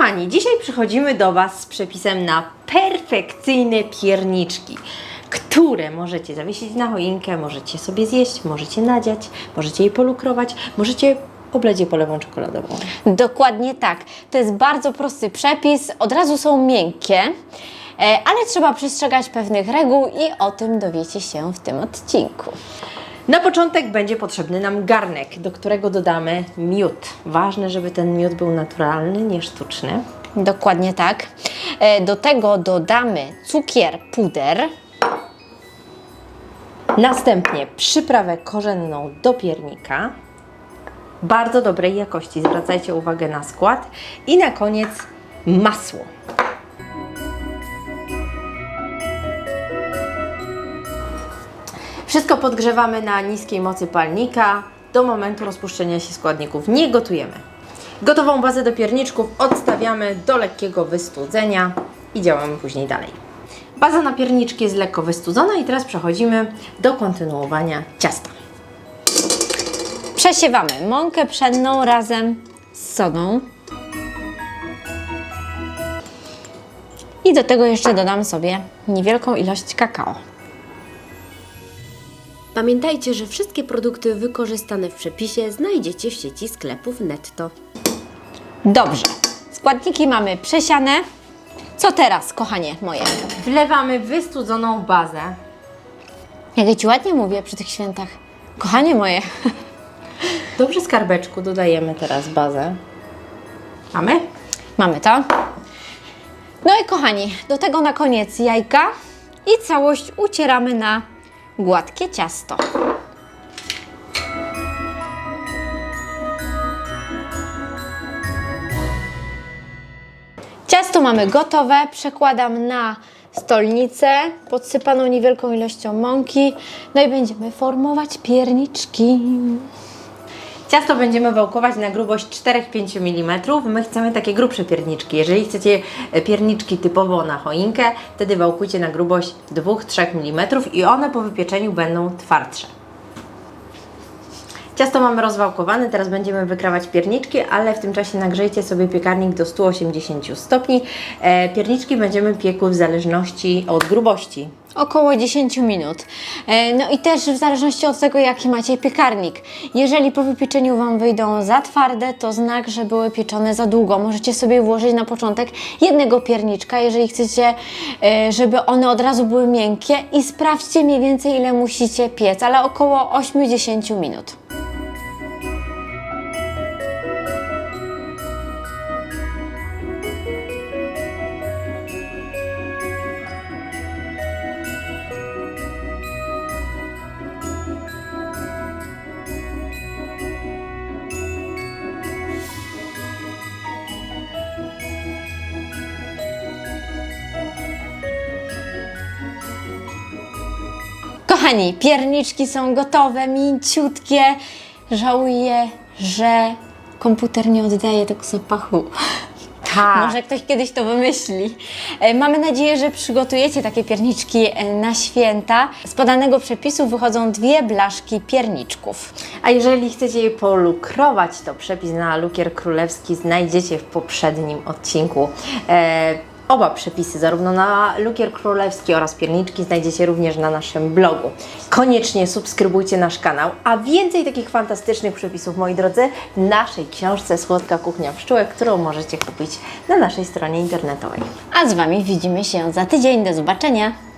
Kochani, dzisiaj przychodzimy do Was z przepisem na perfekcyjne pierniczki, które możecie zawiesić na choinkę, możecie sobie zjeść, możecie nadziać, możecie je polukrować, możecie oblać je polewą czekoladową. Dokładnie tak. To jest bardzo prosty przepis, od razu są miękkie, e, ale trzeba przestrzegać pewnych reguł i o tym dowiecie się w tym odcinku. Na początek będzie potrzebny nam garnek, do którego dodamy miód. Ważne, żeby ten miód był naturalny, nie sztuczny. Dokładnie tak. E, Do tego dodamy cukier, puder, Następnie przyprawę korzenną do piernika. Bardzo dobrej jakości, zwracajcie uwagę na skład. I na koniec masło. Wszystko podgrzewamy na niskiej mocy palnika do momentu rozpuszczenia się składników. Nie gotujemy. Gotową bazę do pierniczków odstawiamy do lekkiego wystudzenia i działamy później dalej. Baza na pierniczki jest lekko wystudzona i teraz przechodzimy do kontynuowania ciasta. przesiewamy mąkę pszenną razem z sodą. I do tego jeszcze dodam sobie niewielką ilość kakao. Pamiętajcie, że wszystkie produkty wykorzystane w przepisie znajdziecie w sieci sklepów netto. Dobrze. Składniki mamy przesiane. Co teraz, kochanie moje? Wlewamy wystudzoną bazę. Jak ja Ci ładnie mówię przy tych świętach. Kochanie moje. Dobrze skarbeczku dodajemy teraz bazę. Mamy? Mamy to. No i kochani, do tego na koniec jajka i całość ucieramy na gładkie ciasto. Ciasto mamy gotowe, przekładam na stolnicę podsypaną niewielką ilością mąki, no i będziemy formować pierniczki. Ciasto będziemy wałkować na grubość 4-5 mm. My chcemy takie grubsze pierniczki. Jeżeli chcecie e, pierniczki typowo na choinkę, wtedy wałkujcie na grubość 2-3 mm i one po wypieczeniu będą twardsze. Ciasto mamy rozwałkowane, teraz będziemy wykrawać pierniczki, ale w tym czasie nagrzejcie sobie piekarnik do 180 stopni. E, pierniczki będziemy piekły w zależności od grubości. Około 10 minut. E, No i też w zależności od tego, jaki macie piekarnik. Jeżeli po wypieczeniu Wam wyjdą za twarde, to znak, że były pieczone za długo. Możecie sobie włożyć na początek jednego pierniczka, jeżeli chcecie, e, żeby one od razu były miękkie i sprawdźcie mniej więcej, ile musicie piec, ale około 8-10 minut. Kochani, pierniczki są gotowe, mięciutkie. Żałuję, że komputer nie oddaje tego zapachu. Tak. Może ktoś kiedyś to wymyśli. E, Mamy nadzieję, że przygotujecie takie pierniczki e, na święta. Z podanego przepisu wychodzą dwie blaszki pierniczków. A jeżeli chcecie je polukrować, to przepis na lukier królewski znajdziecie w poprzednim odcinku. E, oba przepisy, zarówno na lukier królewski oraz pierniczki, znajdziecie również na naszym blogu. Koniecznie subskrybujcie nasz kanał, a więcej takich fantastycznych przepisów, moi drodzy, w naszej książce Słodka Kuchnia Pszczółek, którą możecie kupić na naszej stronie internetowej. A z Wami widzimy się za tydzień. Do zobaczenia.